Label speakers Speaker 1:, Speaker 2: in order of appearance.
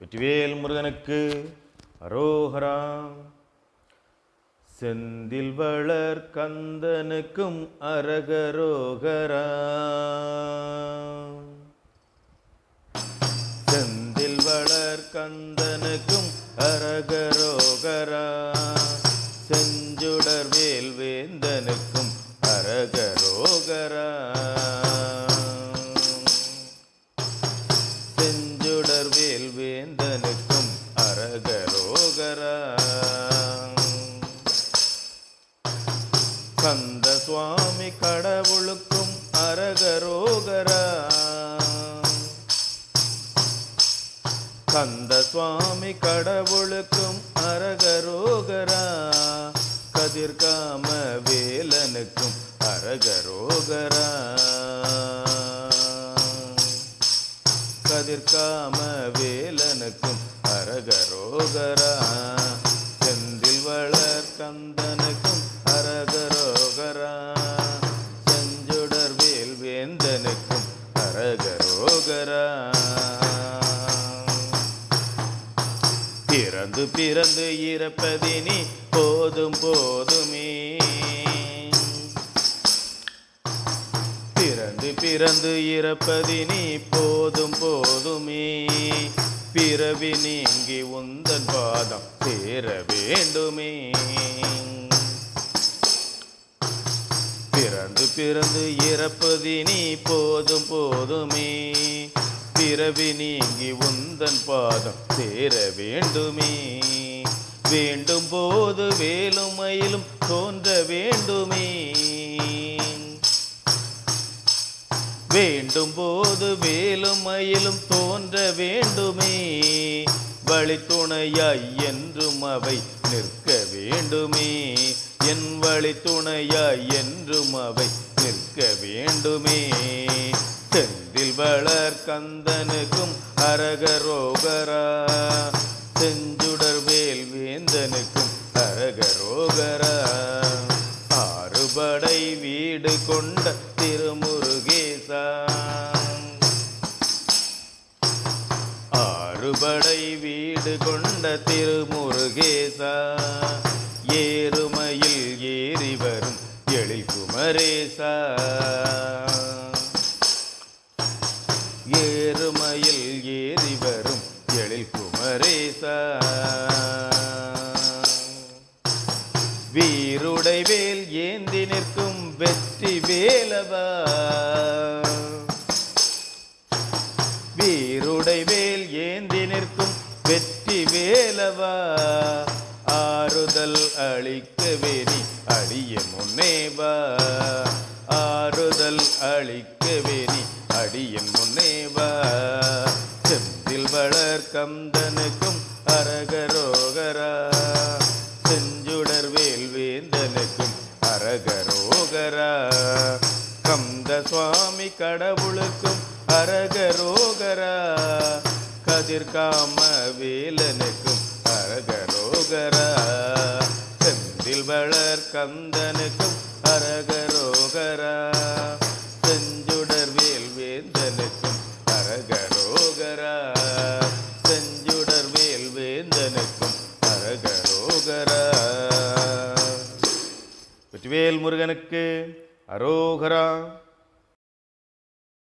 Speaker 1: வெற்றிவேல் முருகனுக்கு அரோகரா. செந்தில் வளர் கந்தனுக்கும் அரகரோகரா. செந்தில் வளர் கந்தனுக்கும் அரகரோகரா. செஞ்சுடர் வேல்வேந்தனுக்கும் அரகரோகரா. கந்த சுவாமி கடவுளுக்கும் அரகரோகரா. கந்த சுவாமி கடவுளுக்கும் அரகரோகரா. கதிர்காம வேலனுக்கும் அரகரோகரா. கதிர்காம வேலனுக்கும் அரகரோகரா. செந்தில் வளர் கந்தனுக்கும் அரகரோ அரகரோகரா பிறந்து பிறந்து இறப்பதினி போதும் போதுமே. பிறந்து பிறந்து இறப்பதினி போதும் போதுமே. பிறவி நீங்கி உந்தன் பாதம் சேர வேண்டுமே. பிறந்து இறப்பது நீ போதும் போதுமே. பிறவி நீங்கி உந்தன் பாதம் சேர வேண்டுமே. வேண்டும் போது வேலும் மயிலும் தோன்ற வேண்டுமே. வேண்டும் போது வேலும் மயிலும் தோன்ற வேண்டுமே. வழித்துணையாய் என்றும் அவை நிற்க வேண்டுமே. என் வழி வழித்துணையாய் என்றும் அவை நிற்க வேண்டுமே. செந்தில் வளர் கந்தனுக்கும் அரகரோகரா. செஞ்சுடர் வேல் வேந்தனுக்கும் அரகரோகரா. ஆறுபடை வீடு கொண்ட ஆறுபடை வீடு கொண்ட திருமுருகேசா. ஏறுமையில் ஏறி வரும் எழில் குமரேசா ஏறுமையில் ஏறி வரும் எழில் குமரேசா வீருடை வேல் ஏந்தி நிற்கும் வெற்றி வேலவா. வீருடை வேல் ஏந்தி நிற்கும் வெற்றி வேலவா. ஆறுதல் அளிக்க வேணி அடிய முன்னேவா. ஆறுதல் அளிக்க வேணி அடிய முன்னேவா. செந்தில் வளர் கந்தனுக்கும் அரகரோகரா. செஞ்சுடர் வேல் வேந்தனுக்கும் அரகரோகரா. கந்த சுவாமி கடவுளுக்கும் அரகரோகரா கதிர்காம வேலனுக்கும் அரகரோகரா செந்தில் வளர் கந்தனுக்கும் அரகரோகரா செஞ்சுடர் வேல் வேந்தனுக்கும் அரகரோகரா செஞ்சுடர் வேல் வேந்தனுக்கும் அரகரோகரா. வெற்றிவேல் முருகனுக்கு அரோகரா.